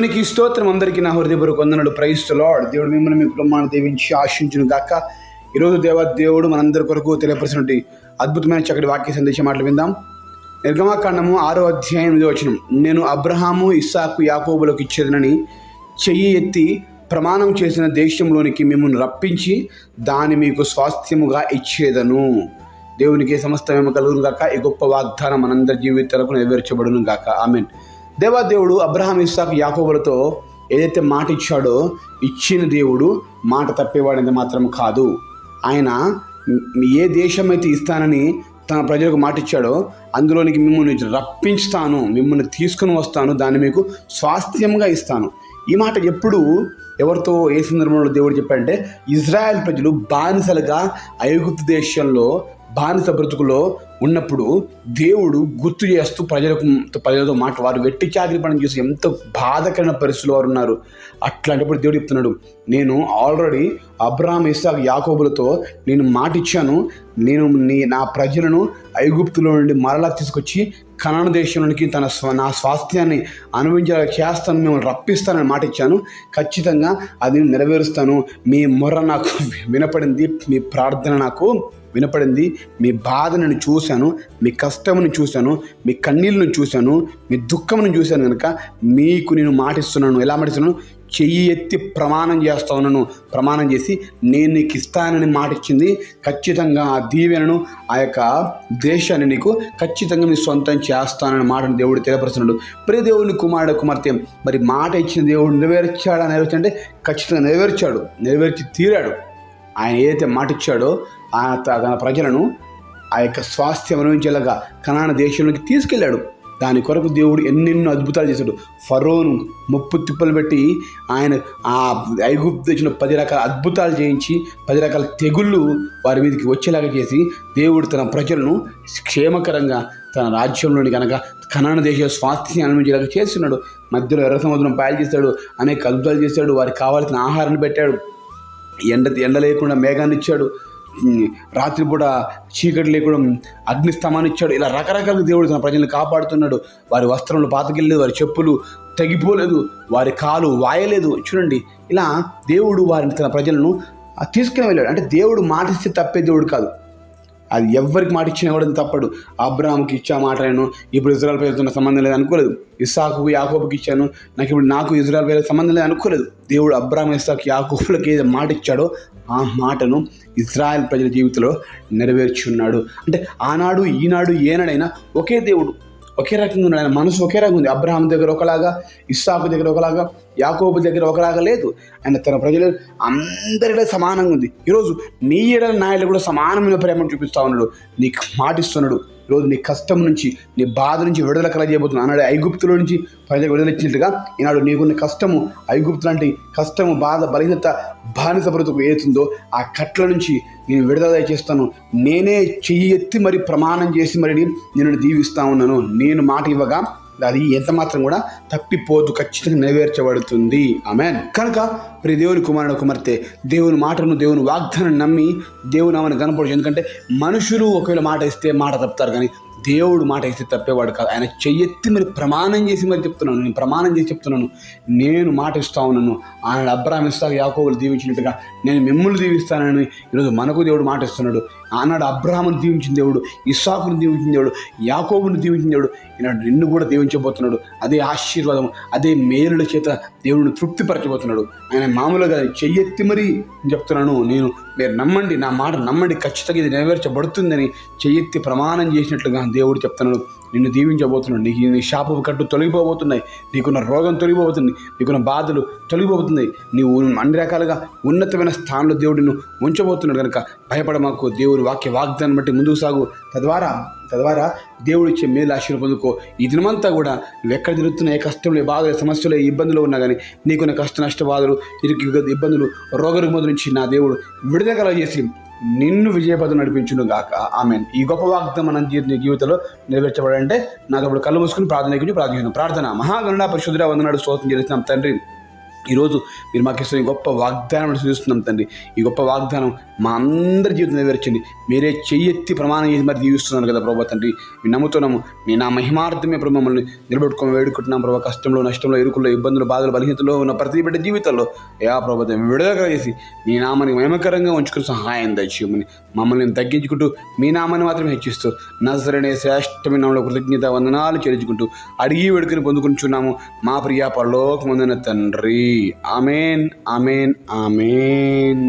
దేవునికి స్తోత్రం. అందరికీ నా హృదయపూర్వక వందనలు. ప్రైస్తు లార్డ్ దేవుడు మిమ్మల్ని మీ కుటుంబాన్ని దీవించి ఆశించును గాక. ఈరోజు దేవ దేవుడు మనందరి కొరకు తెలియపరిచినటువంటి అద్భుతమైన చక్కటి వాక్య సందేశం మాటలు విందాం. నిర్గమాకాండము ఆరో అధ్యాయం ఇది వచ్చిన నేను అబ్రహాము ఇస్సాకు యాకోబులకు ఇచ్చేదనని చెయ్యి ఎత్తి ప్రమాణం చేసిన దేశంలోనికి మిమ్మల్ని రప్పించి దాన్ని మీకు స్వాస్థ్యముగా ఇచ్చేదను. దేవునికి సమస్త మేము కలుగును గాక. ఈ గొప్ప వాగ్దానం మనందరి జీవితాలకు నెరవేర్చబడును గాక. ఆమెన్. దేవాదేవుడు అబ్రహాం ఇస్సాక్ యాకోబులతో ఏదైతే మాట ఇచ్చాడో ఇచ్చిన దేవుడు మాట తప్పేవాడని మాత్రం కాదు. ఆయన ఏ దేశం అయితే ఇస్తానని తన ప్రజలకు మాట ఇచ్చాడో అందులోనికి మిమ్మల్ని రప్పించుతాను మిమ్మల్ని తీసుకుని వస్తాను దాన్ని మీకు స్వాస్థ్యంగా ఇస్తాను. ఈ మాట ఎప్పుడు ఎవరితో ఏ సందర్భంలో దేవుడు చెప్పాడంటే ఇజ్రాయెల్ ప్రజలు బానిసలుగా ఐగుప్తు దేశంలో బానిస బ్రతుకులో ఉన్నప్పుడు దేవుడు గుర్తు చేస్తూ ప్రజలకు ప్రజలతో మాట వారు వెట్టి చాకరి పని చేసి ఎంతో బాధకరమైన పరిస్థితులు వారు ఉన్నారు. అట్లాంటప్పుడు దేవుడు చెప్తున్నాడు నేను ఆల్రెడీ అబ్రాహం ఇసాక్ యాకోబులతో నేను మాట ఇచ్చాను నేను నీ నా ప్రజలను ఐగుప్తులో నుండి మరలా తీసుకొచ్చి కనాన దేశంలోనికి తన స్వ నా స్వాస్థ్యాన్ని అనుభవించేలా చేస్తాను మిమ్మల్ని రప్పిస్తానని మాట ఇచ్చాను. ఖచ్చితంగా అది నెరవేరుస్తాను. మీ మొర్ర నాకు వినపడింది మీ ప్రార్థన నాకు వినపడింది మీ బాధను చూశాను మీ కష్టమును చూశాను మీ కన్నీళ్ళను చూశాను మీ దుఃఖమును చూశాను కనుక మీకు నేను మాటిస్తున్నాను. ఎలా మాటిస్తున్నాను? చెయ్యి ఎత్తి ప్రమాణం చేస్తానను ప్రమాణం చేసి నేను నీకు ఇస్తానని మాట ఇచ్చింది ఖచ్చితంగా ఆ దీవెనను ఆ యొక్క దేశాన్ని నీకు ఖచ్చితంగా నీ సొంతం చేస్తానని మాటను దేవుడు తెలియపరుస్తున్నాడు. ప్రియ దేవుని కుమారుడు కుమార్తె మరి మాట ఇచ్చిన దేవుడు నెరవేర్చాడా నెరవేర్చంటే ఖచ్చితంగా నెరవేర్చాడు. నెరవేర్చి తీరాడు. ఆయన ఏదైతే మాట ఇచ్చాడో ఆ తన ప్రజలను ఆ యొక్క స్వాస్థ్యం అనుభవించేలాగా కనాన దేశంలోకి తీసుకెళ్ళాడు. దాని కొరకు దేవుడు ఎన్నెన్నో అద్భుతాలు చేశాడు. ఫరోను ముప్పు తిప్పలు పెట్టి ఆయన ఆ ఐగుప్తు తెచ్చిన పది రకాల అద్భుతాలు చేయించి పది రకాల తెగుళ్ళు వారి మీదకి వచ్చేలాగా చేసి దేవుడు తన ప్రజలను క్షేమకరంగా తన రాజ్యంలోని కనుక కనాన దేశ స్వాస్థ్యాన్ని అనుభవించేలాగా చేస్తున్నాడు. మధ్యలో ఎర్ర సముద్రం పాయలు చేశాడు అనేక అద్భుతాలు చేశాడు వారికి కావాల్సిన ఆహారాన్ని పెట్టాడు. ఎండ ఎండ లేకుండా మేఘాన్ని ఇచ్చాడు. రాత్రిపూట చీకటి లేకుండా అగ్నిస్తమాన్ని ఇచ్చాడు. ఇలా రకరకాల దేవుడు తన ప్రజల్ని కాపాడుతున్నాడు. వారి వస్త్రములు పాతకెళ్ళలేదు వారి చెప్పులు తెగిపోలేదు వారి కాలు వాయలేదు. చూడండి ఇలా దేవుడు వారిని తన ప్రజలను తీసుకుని వెళ్ళాడు. అంటే దేవుడు మాటిస్తే తప్పే దేవుడు కాదు. అది ఎవరికి మాట ఇచ్చినా కూడా తప్పడు. అబ్రాహాంకి ఇచ్చా మాట నేను ఇప్పుడు ఇజ్రాయల్ పేరుతో సంబంధం లేదు అనుకోలేదు. ఇస్సాకు యాకోబుకి ఇచ్చాను. నాకు ఇప్పుడు నాకు ఇజ్రాయల్ పేరు సంబంధం లేదు అనుకోలేదు. దేవుడు అబ్రాహం ఇస్సాకు యాకోబులకి ఏదో మాట ఇచ్చాడో ఆ మాటను ఇజ్రాయెల్ ప్రజల జీవితంలో నెరవేర్చున్నాడు. అంటే ఆనాడు ఈనాడు ఏనాడైనా ఒకే దేవుడు ఒకే రకంగా ఉన్నాడు. ఆయన మనసు ఒకే రకంగా ఉంది. అబ్రహాం దగ్గర ఒకలాగా ఇస్సాకు దగ్గర ఒకలాగా యాకోబు దగ్గర ఒకలాగా లేదు. ఆయన తన ప్రజలు అందరిలో సమానంగా ఉంది. ఈరోజు నీ ఏడల నాయలు కూడా సమానమైన ప్రేమను చూపిస్తా ఉన్నాడు. నీకు మాటిస్తున్నాడు. ఈరోజు నీ కష్టం నుంచి నీ బాధ నుంచి విడుదల కలగజేయబోతున్నాను ఆనాడు ఐగుప్తులో నుంచి ప్రజలకు విడుదల ఇచ్చినట్టుగా ఈనాడు నీకున్న కష్టము ఐగుప్తు లాంటి కష్టము బాధ బలహీనత బానిస బ్రతుకు ఏతుందో ఆ కట్ల నుంచి నేను విడుదల చేస్తాను. నేనే చెయ్యి ఎత్తి మరి ప్రమాణం చేసి మరి నేను దీవిస్తా ఉన్నాను. నేను మాట ఇవ్వగా అది ఎంత మాత్రం కూడా తప్పిపోదు ఖచ్చితంగా నెరవేర్చబడుతుంది. ఆమె కనుక ప్రియ దేవుని కుమారుడు కుమార్తె దేవుని మాటను దేవుని వాగ్దానం నమ్మి దేవుని ఆమెను కనపడచ్చు ఎందుకంటే మనుషులు ఒకవేళ మాట ఇస్తే మాట తప్పుతారు కానీ దేవుడు మాట ఇస్తే తప్పేవాడు కాదు. ఆయన చెయ్యెత్తి మరి ప్రమాణం చేసి మరి చెప్తున్నాను. నేను ప్రమాణం చేసి చెప్తున్నాను. నేను మాట ఇస్తా ఉన్నాను. ఆయన అబ్రాహం ఇస్తాక యాకోబులు దీవించినట్టుగా నేను మిమ్మల్ని దీవిస్తానని ఈరోజు మనకు దేవుడు మాట ఇస్తున్నాడు. ఆనాడు అబ్రాహ్మను దీవించిన దేవుడు ఇస్సాకును దీవించిన దేవుడు యాకోబుని దీవించిన దేవుడు ఈనాడు నిన్ను కూడా దీవించబోతున్నాడు. అదే ఆశీర్వాదం అదే మేలుల చేత దేవుడిని తృప్తిపరచబోతున్నాడు. ఆయన మామూలుగా చెయ్యెత్తి మరీ చెప్తున్నాను. నేను మీరు నమ్మండి నా మాట నమ్మండి ఖచ్చితంగా ఇది నెరవేర్చబడుతుందని చెయ్యెత్తి ప్రమాణం చేసినట్లుగా దేవుడు చెప్తున్నాడు. నిన్ను దీవించబోతున్నాడు నీకు నీ శాపపు కట్టు తొలగిపోబోతున్నాయి నీకున్న రోగం తొలగిపోతుంది నీకున్న బాధలు తొలగిపోతున్నాయి నీవు అన్ని రకాలుగా ఉన్నతమైన స్థానంలో దేవుడిని ఉంచబోతున్నాడు కనుక భయపడమాకు. దేవుడి వాక్య వాగ్దాన్ని బట్టి ముందుకు సాగు. తద్వారా తద్వారా దేవుడు ఇచ్చే మేలు ఆశీర్వాదం పొందుకో ఈ దినమంతా కూడా నువ్వు ఎక్కడ తిరుగుతున్నా ఏ కష్టంలో బాధలు సమస్యలు ఏ ఇబ్బందులు ఉన్నా కానీ నీకున్న కష్ట నష్ట బాధలు ఇరుకు ఇబ్బందులు రోగరుమోదు నుంచి నా దేవుడు విడుదల కలగజేసి నిన్ను విజయపదం నడిపించును గాక. ఆమె ఈ గొప్ప వాగ్దానం మన జీ- జీవితంలో నెరవేర్చబడంటే నాకు అప్పుడు కళ్ళు మూసుకుని ప్రార్థన గురించి ప్రార్థన. ప్రార్థన పరిశుద్ధుడ వందనాడు స్తోత్రం చేస్తున్నాం తండ్రి ఈరోజు మీరు మాకు ఇస్తున్న ఈ గొప్ప వాగ్దానం చూస్తున్నాం తండ్రి. ఈ గొప్ప వాగ్దానం మా అందరి జీవితం నెరవేర్చండి మీరే చెయ్యెత్తి ప్రమాణం చేసి మరి జీవిస్తున్నారు కదా ప్రభా తండ్రి. మేము నమ్ముతున్నాము మీ నా మహిమార్థమే ప్రభు మమ్మల్ని నిలబెట్టుకొని వేడుకుంటున్నాం ప్రభా. కష్టంలో నష్టంలో ఇరుకుల్లో ఇబ్బందులు బాధలు బలహీనతలో ఉన్న ప్రతి బిడ్డ జీవితంలో యా ప్రభా విడుదల చేసి మీ నామాన్ని మహిమకరంగా ఉంచుకుని సహాయం దయచేయమని మమ్మల్ని తగ్గించుకుంటూ మీ నామాన్ని మాత్రమే హెచ్చిస్తూ నజరనే శ్రేష్టమైన నామంలో కృతజ్ఞత వందనాలు చెల్లించుకుంటూ అడిగి వేడుకుని పొందుకుంటున్నాము మా ప్రియా పరలోకమందున తండ్రి. Amen amen amen